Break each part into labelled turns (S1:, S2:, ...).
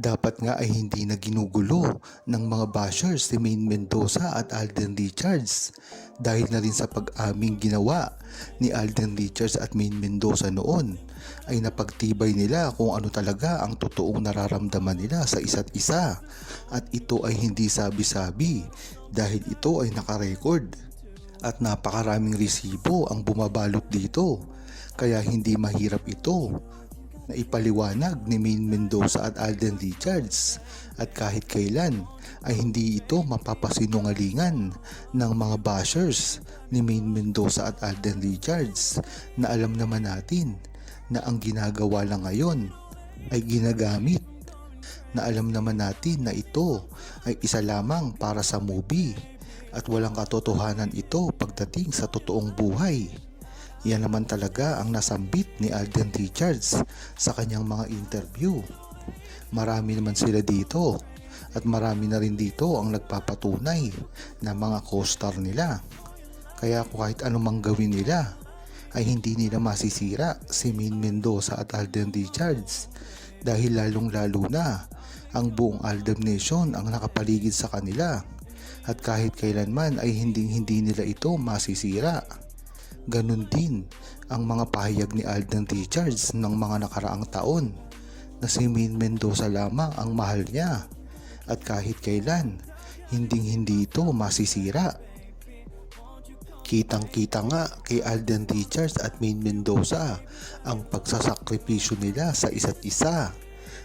S1: Dapat nga ay hindi na ginugulo ng mga bashers si Maine Mendoza at Alden Richards. Dahil na rin sa pag-aming ginawa ni Alden Richards at Maine Mendoza noon ay napagtibay nila kung ano talaga ang totoong nararamdaman nila sa isa't isa. At ito ay hindi sabi-sabi dahil ito ay nakarecord. At napakaraming resibo ang bumabalot dito. Kaya hindi mahirap ito na ipaliwanag ni Maine Mendoza at Alden Richards at kahit kailan ay hindi ito mapapasinungalingan ng mga bashers ni Maine Mendoza at Alden Richards na alam naman natin na ang ginagawa lang ngayon ay ginagamit na alam naman natin na ito ay isa lamang para sa movie at walang katotohanan ito pagdating sa totoong buhay. Yan naman talaga ang nasambit ni Alden Richards sa kanyang mga interview. Marami naman sila dito at marami na rin dito ang nagpapatunay na mga co-star nila. Kaya kahit anumang gawin nila ay hindi nila masisira si Maine Mendoza at Alden Richards dahil lalong lalo na ang buong Aldab Nation ang nakapaligid sa kanila at kahit kailanman ay hindi hindi nila ito masisira. Ganon din ang mga pahayag ni Alden Richards ng mga nakaraang taon na si Maine Mendoza lamang ang mahal niya at kahit kailan hinding hindi ito masisira. Kitang kita nga kay Alden Richards at Maine Mendoza ang pagsasakripisyo nila sa isa't isa.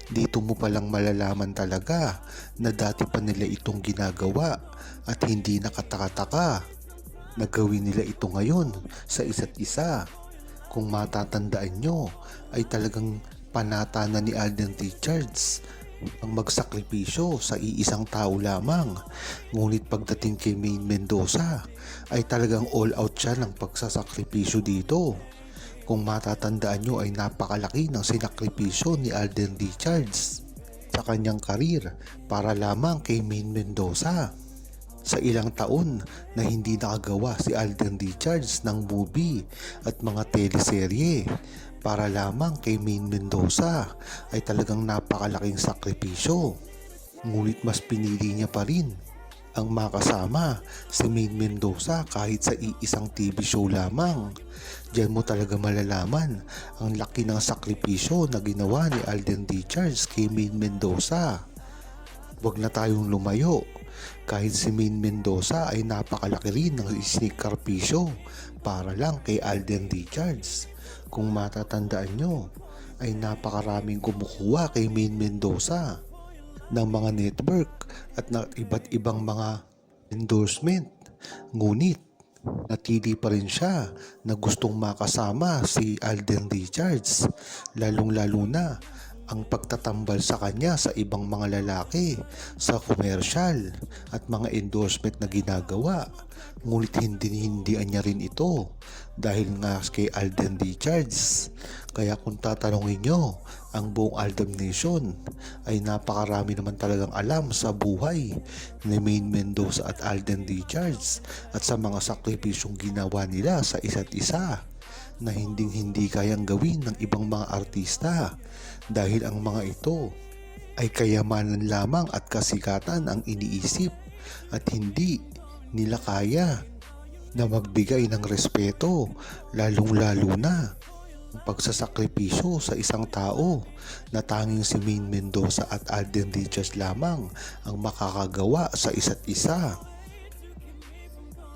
S1: Dito mo palang malalaman talaga na dati pa nila itong ginagawa at hindi nakataka-taka na gawin nila ito ngayon sa isa't isa. Kung matatandaan nyo ay talagang panata na ni Alden Richards ang magsakripisyo sa iisang tao lamang. Ngunit pagdating kay Maine Mendoza ay talagang all out siya ng pagsasakripisyo dito. Kung matatandaan nyo ay napakalaki ng sinakripisyo ni Alden Richards sa kanyang karir para lamang kay Maine Mendoza. Sa ilang taon na hindi nakagawa si Alden Richards ng movie at mga teleserye para lamang kay Maine Mendoza ay talagang napakalaking sakripisyo. Ngunit mas pinili niya pa rin ang makasama si Maine Mendoza kahit sa iisang TV show lamang. Diyan mo talaga malalaman ang laki ng sakripisyo na ginawa ni Alden Richards kay Maine Mendoza. Huwag na tayong lumayo kahit si Maine Mendoza ay napakalaki rin ng isinikarpisyo para lang kay Alden Richards. Kung matatandaan nyo, ay napakaraming kumukuha kay Maine Mendoza ng mga network at na iba't ibang mga endorsement. Ngunit, natili pa rin siya na gustong makasama si Alden Richards, lalong-lalo na ang pagtatambal sa kanya sa ibang mga lalaki sa komersyal at mga endorsement na ginagawa. Ngunit hindi hindian niya rin ito dahil nga kay Alden Richards. Kaya kung tatanungin nyo, ang buong Aldam Nation ay napakarami naman talagang alam sa buhay ni Maine Mendoza at Alden Richards at sa mga sakripisyong ginawa nila sa isa't isa na hinding hindi kayang gawin ng ibang mga artista dahil ang mga ito ay kayamanan lamang at kasikatan ang iniisip at hindi nila kaya na magbigay ng respeto lalong lalo na ang pagsasakripisyo sa isang tao na tanging si Maine Mendoza at Alden Richards lamang ang makakagawa sa isa't isa.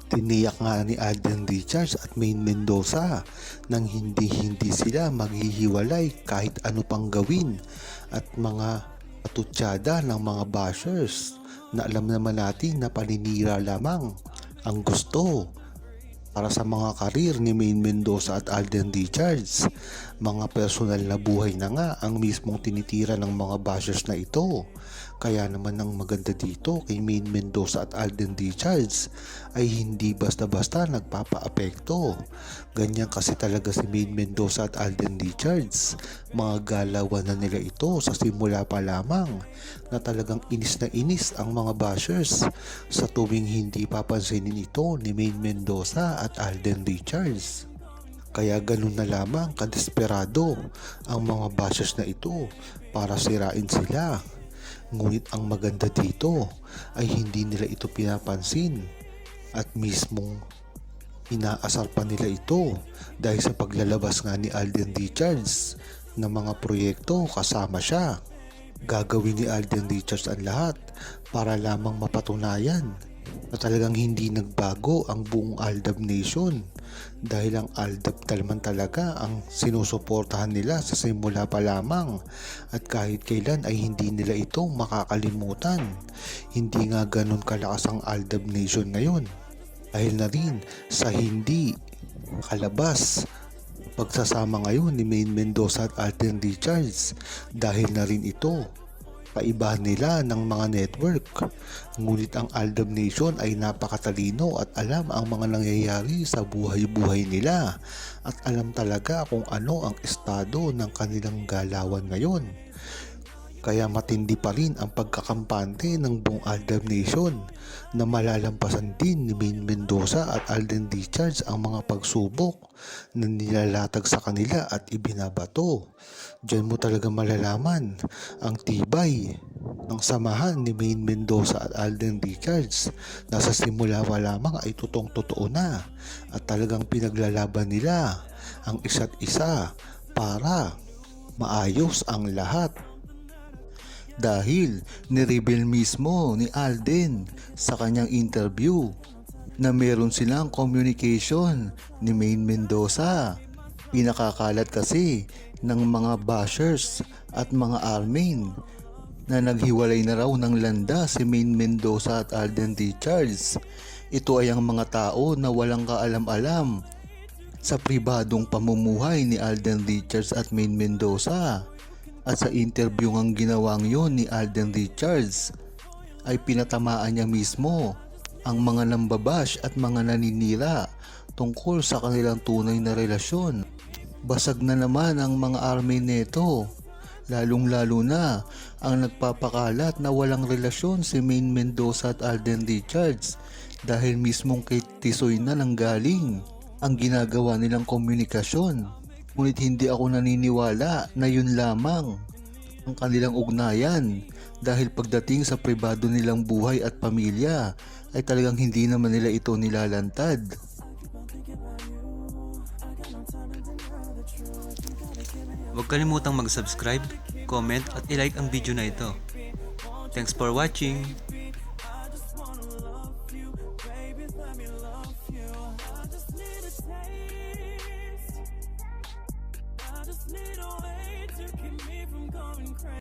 S1: Tiniyak nga ni Alden Richards at Maine Mendoza nang hindi-hindi sila maghihiwalay kahit ano pang gawin at mga patutsada ng mga bashers na alam naman natin na paninira lamang ang gusto para sa mga karir ni Maine Mendoza at Alden Richards. Mga personal na buhay na nga ang mismong tinitira ng mga bashers na ito. Kaya naman ang maganda dito kay Maine Mendoza at Alden Richards ay hindi basta-basta nagpapa-apekto. Ganyan kasi talaga si Maine Mendoza at Alden Richards. Mga galawan na nila ito sa simula pa lamang na talagang inis na inis ang mga bashers sa tuwing hindi papansinin ito ni Maine Mendoza at Alden Richards. Kaya ganun na lamang kadesperado ang mga bashers na ito para sirain sila Ngunit ang maganda dito ay hindi nila ito pinapansin at mismong inaasar pa nila ito dahil sa paglalabas nga ni Alden Richards ng mga proyekto kasama siya. Gagawin ni Alden Richards ang lahat para lamang mapatunayan na talagang hindi nagbago ang buong Aldab Nation dahil ang Aldab naman talaga ang sinusuportahan nila sa simula pa lamang. At kahit kailan ay hindi nila ito makakalimutan. Hindi nga ganun kalakas ang Aldab Nation ngayon. Dahil na rin sa hindi kalabas pagsasama ngayon ni Main Mendoza at Alden Richards. Dahil na rin ito kaibahan nila ng mga network. Ngunit ang Aldab Nation ay napakatalino at alam ang mga nangyayari sa buhay-buhay nila at alam talaga kung ano ang estado ng kanilang galawan ngayon. Kaya matindi pa rin ang pagkakampante ng buong Aldab Nation na malalampasan din ni Main Mendoza at Alden Richards ang mga pagsubok na nilalatag sa kanila at ibinabato. Diyan mo talaga malalaman ang tibay ng samahan ni Main Mendoza at Alden Richards na sa simula pa lamang ay tutong totoo na at talagang pinaglalaban nila ang isa't isa para maayos ang lahat dahil nireveal mismo ni Alden sa kanyang interview na meron silang communication ni Main Mendoza. Pinakakalat kasi ng mga bashers at mga armin na naghiwalay na raw ng landa si Main Mendoza at Alden Richards. Ito ay ang mga tao na walang kaalam-alam sa pribadong pamumuhay ni Alden Richards at Main Mendoza. At sa interview ng ginawang yon ni Alden Richards ay pinatamaan niya mismo ang mga nambabash at mga naninira tungkol sa kanilang tunay na relasyon. Basag na naman ang mga army neto, lalong lalo na ang nagpapakalat na walang relasyon si Main Mendoza at Alden Richards dahil mismong kay Tisoy na nanggaling ang ginagawa nilang komunikasyon. Ngunit hindi ako naniniwala na yun lamang ang kanilang ugnayan dahil pagdating sa pribado nilang buhay at pamilya ay talagang hindi naman nila ito nilalantad.
S2: Huwag kalimutang mag-subscribe, comment at ilike ang video na ito. Thanks for watching!